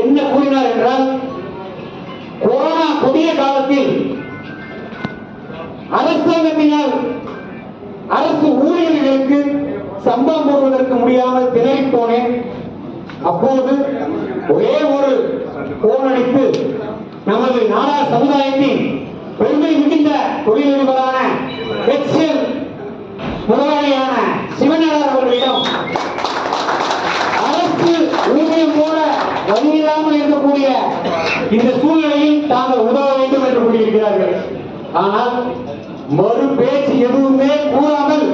என்ன கூறினார் என்றால் கொரோனா கொடிய காலத்தில் அரசாங்கத்தினால் அரசு ஊழியர்களுக்கு சம்பளம் போடுவதற்கு முடியாமல் திணறி போனேன். அப்போது ஒரே ஒரு போன் அடித்து நமது நாடார் சமுதாயத்தின் பெருமை மிகுந்த தொழிலதிபரான எக்ஸல் முதலாளியான சிவநாதர் அவர்களிடம் அரசு ஊதியம் போட வழியில்லாமல் இருக்கக்கூடிய இந்த சூழ்நிலையில் தாங்கள் உதவ வேண்டும் என்று கூறியிருக்கிறார்கள் ஆனால் மறு பேச்சு எதுவுமே கூறாமல்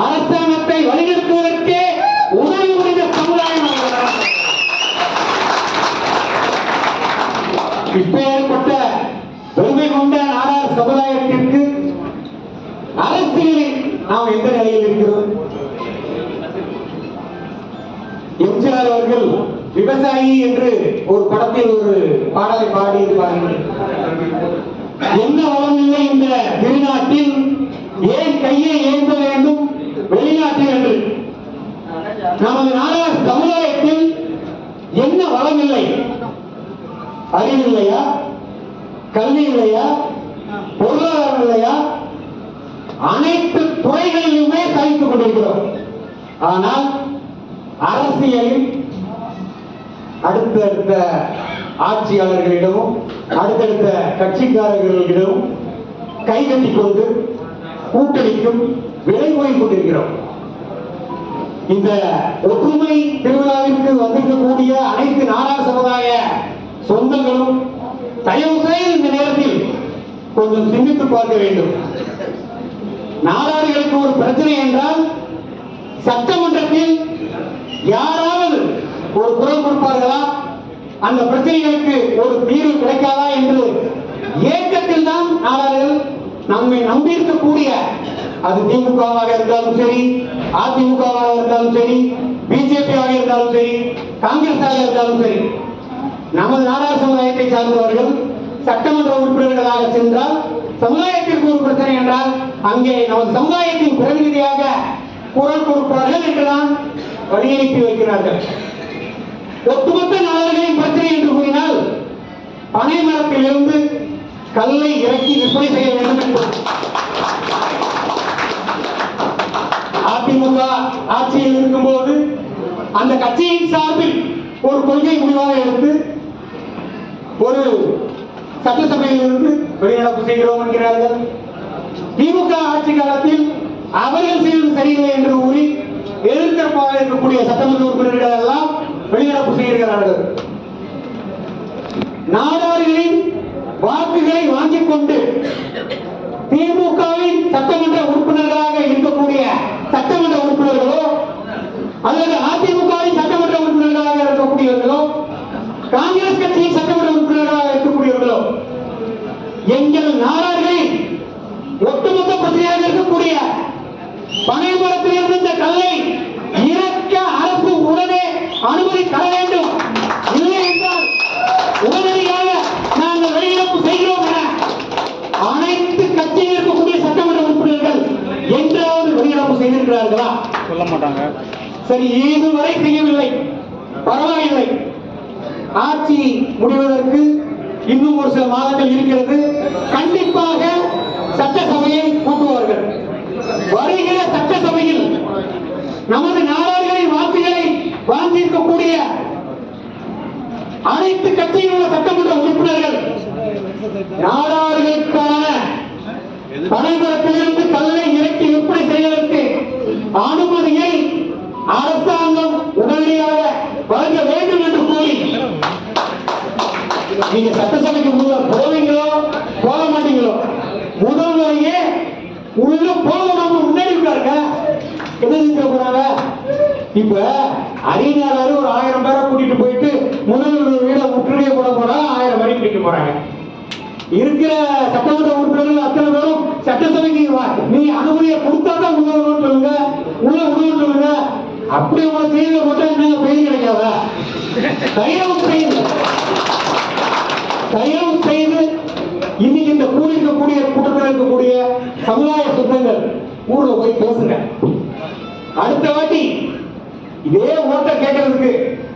அரசாங்கத்தை வழிநடத்துவதற்கே உதவி புரிந்த சமுதாயம் அவர்கள். இப்பேற்பட்ட பெருமை கொண்ட நாடார் சமுதாயத்திற்கு அரசியலில் நாம் எந்த நிலையில் இருக்கிறோம் எம்ஜிஆர் அவர்கள் விவசாயி என்று ஒரு படத்தில் ஒரு பாடலை பாடி இருப்பார்கள் என்ன வளம் இல்லை இந்த வெளிநாட்டில் ஏன் கையை ஏந்த வேண்டும்? வெளிநாட்டில் என்று. நமது நாடார் சமுதாயத்தில் என்ன வளம் இல்லை அறிவு இல்லையா கல்வி இல்லையா பொருளாதாரம் இல்லையா அனைத்து துறைகளிலுமே சகித்துக் கொண்டிருக்கிறோம். ஆனால் அரசியலில் அடுத்தடுத்த ஆட்சியாளர்களிடமும் அடுத்தடுத்த கட்சிக்காரர்களிடமும் கைகட்டி கொண்டு கூட்டணிக்கும் விலை போய் கொண்டிருக்கிறோம். இந்த ஒற்றுமை திருவிழாவிற்கு வந்திருக்கக்கூடிய அனைத்து நாடார் சமுதாய சொந்தங்களும் தயவு செய்து இந்த நேரத்தில் கொஞ்சம் சிந்தித்து பார்க்க வேண்டும். நாடார்களுக்கு ஒரு பிரச்சனை என்றால் சட்டமன்றத்தில் யாராவது ஒரு குரல் கொடுப்பார்களா? அந்த பிரச்சனைகளுக்கு ஒரு தீர்வு கிடைக்காதா என்று ஏக்கத்தில் தான் அவர்கள் நம்மை நம்பியிருக்கக்கூடிய அது திமுகவாக இருந்தாலும் சரி அதிமுகவாக இருந்தாலும் சரி பிஜேபியாக இருந்தாலும் சரி காங்கிரஸாக இருந்தாலும் சரி நமது நாடார் சமுதாயத்தை சார்ந்தவர்கள் சட்டமன்ற உறுப்பினர்களாக சென்றால் சமுதாயத்திற்கு ஒரு பிரச்சனை என்றால் அங்கே நமது சமுதாயத்தின் பிரதிநிதியாக குரல் கொடுப்பார்கள் என்றுதான் வழி வைக்கிறார்கள். ஒட்டுமொத்த நாளர்களின் பிரச்சனை என்று கூறினால் பனை மரத்திலிருந்து கல்லை இறக்கி விற்பனை செய்ய வேண்டும் என்று அதிமுக ஆட்சியில் இருக்கும்போது அந்த கட்சியின் சார்பில் ஒரு கொள்கை முடிவாக எடுத்து ஒரு சட்டசபையில் இருந்து வெளிநடப்பு செய்கிறோம் என்கிறார்கள். திமுக ஆட்சி காலத்தில் அவர்கள் செய்வது சரியில்லை என்று கூறி எதிர்த்தரப்பாக இருக்கக்கூடிய சட்டமன்ற உறுப்பினர்கள் எல்லாம் வெளிநடப்பு செய்கிறார்கள். நாடார்களின் வாக்குகளை வாங்கிக் கொண்டு திமுகவின் சட்டமன்ற உறுப்பினர்களாக இருக்கக்கூடிய சட்டமன்ற உறுப்பினர்களோ அல்லது அதிமுகவின் சட்டமன்ற உறுப்பினர்களாக இருக்கக்கூடியவர்களோ காங்கிரஸ் கட்சியின் சட்டமன்ற உறுப்பினர்களாக இருக்கக்கூடியவர்களோ எங்கள் நாடார்களின் ஒட்டுமொத்த பிரச்சனையாக இருக்கக்கூடிய பனைமரத்தில் இருந்த இந்த கல்லை அனுமதி தர வேண்டும். இல்லை என்றால் உடனடியாக நாங்கள் வெளியிடப்பு செய்கிறோம் என அனைத்து கட்சியில் இருக்கக்கூடிய சட்டமன்ற உறுப்பினர்கள் என்றாவது வெளியிடப்பு செய்திருக்கிறார்களா? சொல்ல மாட்டாங்க. சரி இதுவரை செய்யவில்லை. பரவாயில்லை. ஆட்சி முடிவதற்கு இன்னும் ஒரு சில மாதங்கள் இருக்கிறது. கண்டிப்பாக சட்டசபையை கூட்டுவார்கள். வருகிற சட்டசபையில் நமது வாக்குகளை வாங்கியிருக்கக்கூடிய அனைத்து கட்சியில் உள்ள சட்டமன்ற உறுப்பினர்கள் நாடார்களுக்கான பனைமரத்திலிருந்து கல்லை இறக்கி விற்பனை செய்வதற்கு அனுமதியை அரசாங்கம் உடனடியாக வழங்க வேண்டும் என்று கூறி நீங்க சட்டசபைக்கு முதல்ல போவீங்களோ போக மாட்டீங்களோ முதல்வரையே உள்ள போகணும் முன்னாடி இருக்காருங்க என்ன போறாங்க இப்ப அறிஞர் ஒரு ஆயிரம் பேரை கூட்டிட்டு போயிட்டு முதல் வீட முற்றுகையை போட போறா ஆயிரம் வரி பிடிக்க போறாங்க. இருக்கிற சட்டமன்ற உறுப்பினர்கள் அத்தனை பேரும் சட்டசபைக்கு வா நீ அனுமதியை கொடுத்தா தான் உதவணும்னு சொல்லுங்க உள்ள விடுவோம்னு சொல்லுங்க. அப்படி உங்களை செய்தியை போட்டா என்ன பெயில் கிடைக்காதா? தயவு செய்து தயவு செய்து இன்னைக்கு இந்த கூடியிருக்கக்கூடிய கூட்டத்தில் இருக்கக்கூடிய சமுதாய சுத்தங்கள் ஊர்ல போய் பேசுங்க. அடுத்த வாட்டி இதே ஓட்ட கேட்கறதுக்கு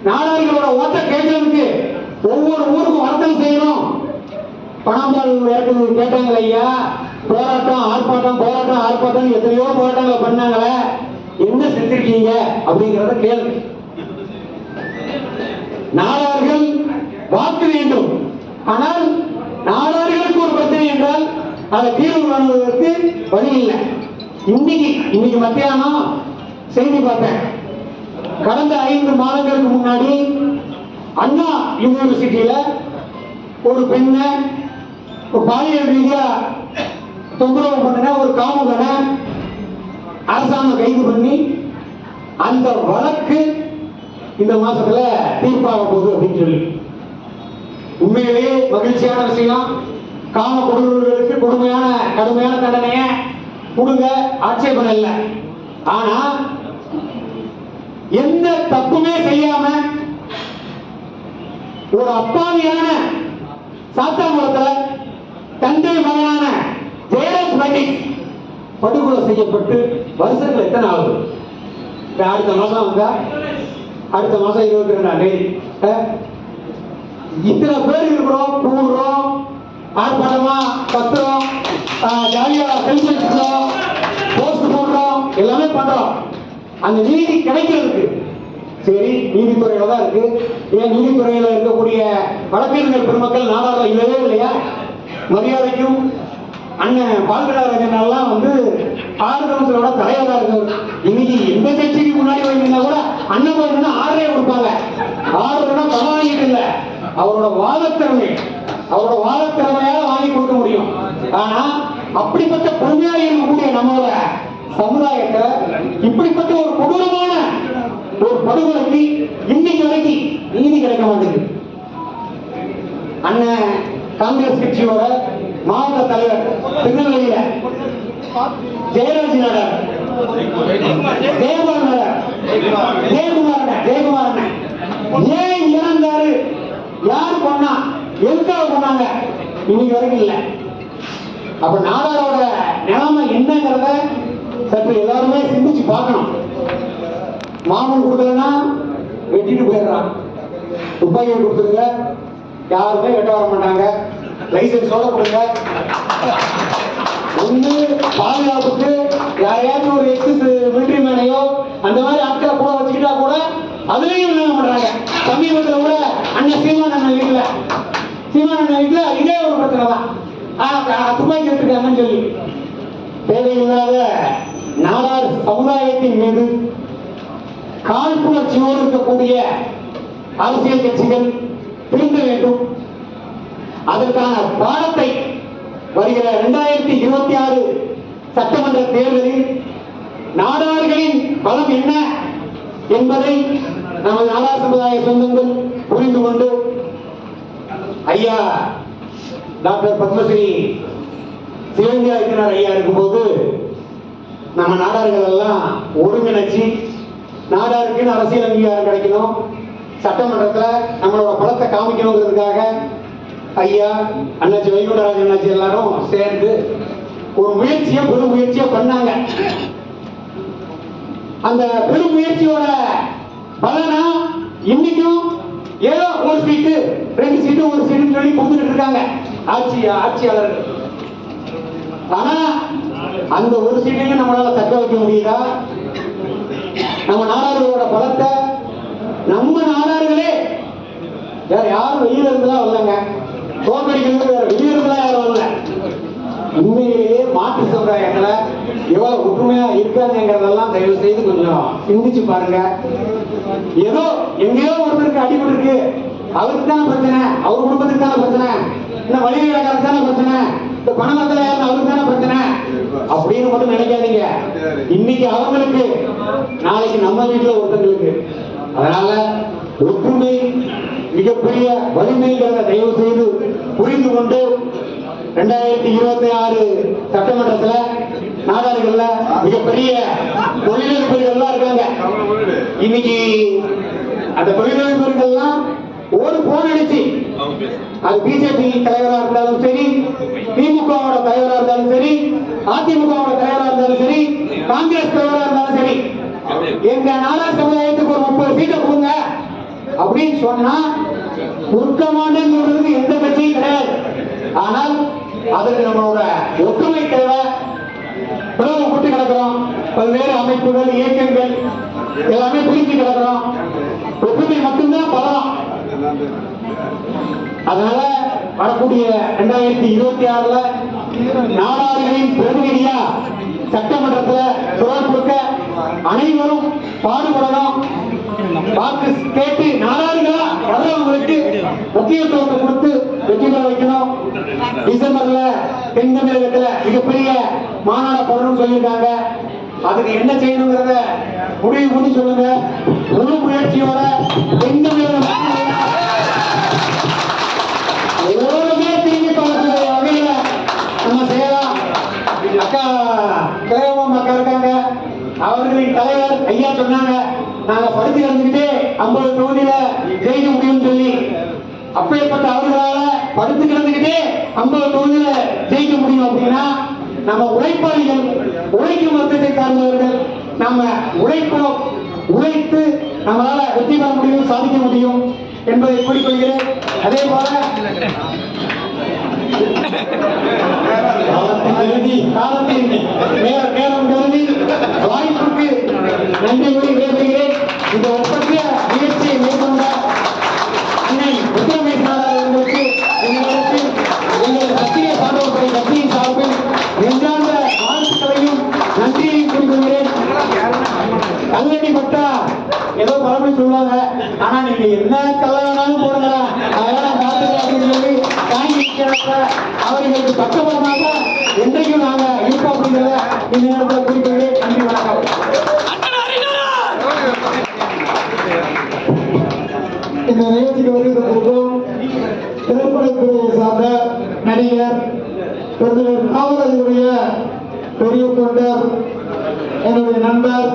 நாடார்களோட ஓட்ட கேட்கறதுக்கு ஒவ்வொரு ஊருக்கும் வர்த்தகம் செய்யணும். பணம்பால் இறக்குது கேட்டாங்களே ஐயா. போராட்டம் ஆர்ப்பாட்டம் போராட்டம் ஆர்ப்பாட்டம் எத்தனையோ போராட்டங்கள் பண்ணாங்களே. என்ன செஞ்சிருக்கீங்க அப்படிங்கிறத கேள்வி நாடார்கள் வாக்கு வேண்டும். ஆனால் நாடார்களுக்கு ஒரு பிரச்சனை என்றால் அதை தீர்வு காணுவதற்கு வழி இல்லை. இன்னைக்கு இன்னைக்கு மத்தியானம் செய்தி பார்த்தேன். கடந்த ஐந்து மாதங்களுக்கு முன்னாடி அண்ணா யூனிவர்சிட்டியில ஒரு பெண்ணை பாலியல் ரீதியா தொந்தரவு பண்ணின ஒரு காமுகனை அரசாங்கம் கைது பண்ணி அந்த வழக்கு இந்த மாசத்துல தீர்ப்பாக போகுது அப்படின்னு சொல்லி. உண்மையிலேயே மகிழ்ச்சியான விஷயம். காம கொடுவர்களுக்கு கொடுமையான கடுமையான தண்டனையை கொடுங்க. ஆட்சேபம் இல்லை. ஆனா எந்த தப்புமே செய்யாம ஒரு அப்பாவியான சாத்தாங்குளத்துல தந்தை மகனான ஜெயராஜ் பண்டிட் படுகொலை செய்யப்பட்டு வருஷங்கள் எத்தனை ஆகுது அடுத்த மாசம் வந்தா அடுத்த மாசம் இருபத்தி ரெண்டாம் தேதி. இத்தனை பேர் இருக்கிறோம் கூடுறோம் ஆர்ப்பாட்டமா கத்துறோம் ஜாலியா செல்ஃபி போஸ்ட் போடுறோம் எல்லாமே பண்றோம். அந்த நீதி கிடைக்கிறதுக்கு. சரி நீதித்துறையில தான் இருக்கு. ஏன் நீதித்துறையில இருக்கக்கூடிய வழக்கறிஞர் பெருமக்கள் நாடாள இல்லவே இல்லையா? மரியாதைக்கும் அண்ணன் பால்கடாரஜன் வந்து ஆறு கவுன்சிலோட தலைவரா இருக்காரு இன்னைக்கு எந்த கட்சிக்கு முன்னாடி வைங்கன்னா கூட அண்ணன் போயிருந்தா ஆறே கொடுப்பாங்க. ஆறுனா பரவாயில்லை இல்லை. அவரோட வாதத்திறமை அவரோட வாதத்திறமையால வாங்கி கொடுக்க முடியும். ஆனா அப்படிப்பட்ட பொறுமையா இருக்கக்கூடிய நம்மளோட சமுதாயத்தை இப்படிப்பட்ட ஒரு கொடூரமான ஒரு படுகொலைக்கு இன்னைக்கு வரைக்கும் நீதி கிடைக்க மாட்டேங்குது. அண்ணன் காங்கிரஸ் கட்சியோட மாவட்ட தலைவர் திருநெல்வேலியில ஜெயராஜ் நகர் ஜெயகுமார் நகர் ஜெயக்குமார் ஜெயக்குமார் ஏன் இறந்தாரு? யாரு பண்ணா? எதுக்காக பண்ணாங்க? இன்னைக்கு வரைக்கும் இல்லை. அப்ப நாடாரோட நிலைமை என்னங்கிறத சற்று எல்லாருமே சிந்திச்சு பார்க்கணும். மாமன் கொடுக்கலன்னா வெட்டிட்டு போயிடுறான். துப்பாக்கியை கொடுத்துருங்க. யாருமே வெட்ட வர மாட்டாங்க. லைசன்ஸோட கொடுங்க. ஒண்ணு பாதுகாப்புக்கு யாரையாச்சும் ஒரு எக்ஸஸ் மிலிட்ரி மேனையோ அந்த மாதிரி ஆட்களை கூட வச்சுக்கிட்டா கூட அதுலயும் என்ன பண்றாங்க சமீபத்தில் கூட அண்ணன் சீமான் அண்ணன் வீட்டுல. சீமான் அண்ணன் வீட்டுல இதே ஒரு பிரச்சனை தான் ஆ, துப்பாக்கி எடுத்துருக்காங்கன்னு சொல்லி. தேவையில்லாத நாடார் சமுதாயத்தின் மீது காழ்ப்புணர்ச்சியோடு இருக்கக்கூடிய அரசியல் கட்சிகள் திருந்த வேண்டும். அதற்கான பாடத்தை வருகிற இரண்டாயிரத்தி இருபத்தி ஆறு சட்டமன்ற தேர்தலில் நாடார்களின் பலம் என்ன என்பதை நமது நாடார் சமுதாய சொந்தங்கள் புரிந்து கொண்டு ஐயா டாக்டர் பத்மஸ்ரீ சிவந்தியா இருக்கிறார் ஐயா இருக்கும்போது நம்ம நாடார்கள் எல்லாம் ஒருங்கிணைச்சு நாடாருக்குன்னு அரசியல் அங்கீகாரம் கிடைக்கணும். சட்டமன்றத்தில் நம்மளோட பலத்தை காமிக்கணுங்கிறதுக்காக ஐயா அண்ணாச்சி வைகுண்டராஜ் அண்ணாச்சி எல்லாரும் சேர்ந்து ஒரு முயற்சியை பெரும் முயற்சியை பண்ணாங்க. அந்த பெரும் முயற்சியோட பலனா இன்னைக்கும் ஏதோ ஒரு சீட்டு ரெண்டு சீட்டு ஒரு சீட்டுன்னு சொல்லி கொடுத்துட்டு இருக்காங்க ஆட்சி ஆட்சியாளர்கள். ஆனா அந்த ஒரு சீட்டையும் நம்மளால தக்க வைக்க முடியுதா? நம்ம நாடார்களோட பலத்தை நம்ம நாடார்களே. வேற யாரும் வெளியில இருந்துலாம் வரலங்க. தோற்கடிக்கிறது வேற வெளியில இருந்துலாம் யாரும் வரல. உண்மையிலேயே மாற்று சமுதாயங்களை எவ்வளவு ஒற்றுமையா இருக்காங்கிறதெல்லாம் தயவு செய்து கொஞ்சம் சிந்திச்சு பாருங்க. ஏதோ எங்கேயோ ஒருத்தருக்கு அடிபட்டு இருக்கு. அவருக்கு தானே பிரச்சனை? அவர் குடும்பத்துக்கு தானே பிரச்சனை? இந்த வழிகாரக்காரருக்கு தானே பிரச்சனை? இந்த பணமத்தில் யாரும் அவருக்கு தானே பிரச்சனை? அப்படின்னு மட்டும் நினைக்காதீங்க. இன்னைக்கு அவங்களுக்கு நாளைக்கு நம்ம வீட்டுல ஒருத்தங்களுக்கு. அதனால ஒற்றுமை மிகப்பெரிய வலிமைங்கிறத தயவு செய்து புரிந்து கொண்டு ரெண்டாயிரத்தி இருபத்தி ஆறு சட்டமன்றத்துல நாடாளுகள்ல மிகப்பெரிய தொழிலதிபர்கள்லாம் இருக்காங்க. இன்னைக்கு அந்த தொழிலதிபர்கள்லாம் ஒரு போன் அடிச்சு. அது பிஜேபி தலைவரா இருந்தாலும் சரி திமுகவோட தலைவரா இருந்தாலும் சரி அதிமுகவோட தலைவரா இருந்தாலும் சரி காங்கிரஸ் தலைவரா இருந்தாலும் சரி. எங்க நாடா சமுதாயத்துக்கு ஒரு முப்பது சீட்டை கொடுங்க. அப்படின்னு சொன்னா உருக்கமான சொல்றதுக்கு எந்த கட்சியும் கிடையாது. ஆனால் அதுக்கு நம்மளோட ஒற்றுமை தேவை. பிளவுபட்டு கிடக்கிறோம். பல்வேறு அமைப்புகள் இயக்கங்கள் எல்லாமே பிரிஞ்சு கிடக்கிறோம். ஒற்றுமை மட்டும்தான் பலம் அதனால வரக்கூடிய ரெண்டாயிரத்தி இருபத்தி ஆறுல நாடாளுகளின் பிரதிநிதியா சட்டமன்றத்துல குரல் கொடுக்க அனைவரும் பாடுபடணும். வாக்கு கேட்டு நாடாளுகளா வர்றவங்களுக்கு முக்கியத்துவத்தை கொடுத்து வெற்றி பெற வைக்கணும். டிசம்பர்ல தென் தமிழகத்துல மிகப்பெரிய மாநாடு போடணும்னு சொல்லியிருக்காங்க. அதுக்கு என்ன செய்யணுங்கிறத முடிவு பண்ணி சொல்லுங்க. முழு முயற்சியோட தென் தமிழக சொன்னாங்க. நாங்க படுத்து கிடந்துக்கிட்டே ஐம்பது தொகுதியில ஜெயிக்க முடியும்னு சொல்லி. அப்பேற்பட்ட அவர்களால படுத்து கிடந்துக்கிட்டே ஐம்பது தொகுதியில ஜெயிக்க முடியும் அப்படின்னா நம்ம உழைப்பாளிகள் உழைக்கும் வர்க்கத்தை சார்ந்தவர்கள் நம்ம உழைப்போம். உழைத்து நம்மளால வெற்றி பெற முடியும் சாதிக்க முடியும் என்பதை கூறிக்கொள்கிறேன். அதே போல காலத்தின் கருதி நேரம் கருதி வாய்ப்புக்கு நன்றி கூறி விடைபெறுகிறேன் இந்த ஒப்பற்ற நிகழ்ச்சியை மேற்கொண்ட அன்னை உத்தரமேஸ்வரர் அவர்களுக்கு எங்களுக்கு எங்கள் சத்திய சார்பை கட்சியின் சார்பில் நெஞ்சார்ந்த வாழ்த்துக்களையும் நன்றியையும் கூறிக்கொள்கிறேன். கல்லடி பட்டா ஏதோ பழமொழி சொல்லுவாங்க. ஆனா நீங்க என்ன கல்ல வேணாலும் போடுங்க அதெல்லாம் பார்த்துக்கலாம் அப்படின்னு சொல்லி தாங்கி அவர்களுக்கு பக்கபலமாக என்றைக்கும் நாங்க இருப்போம் அப்படிங்கிறத இந்த நேரத்தில் குறிப்பிட்டு நடிகர் பெருந்தலைவர் காவலர்களுடைய பெரிய தொண்டர் என்னுடைய நண்பர்.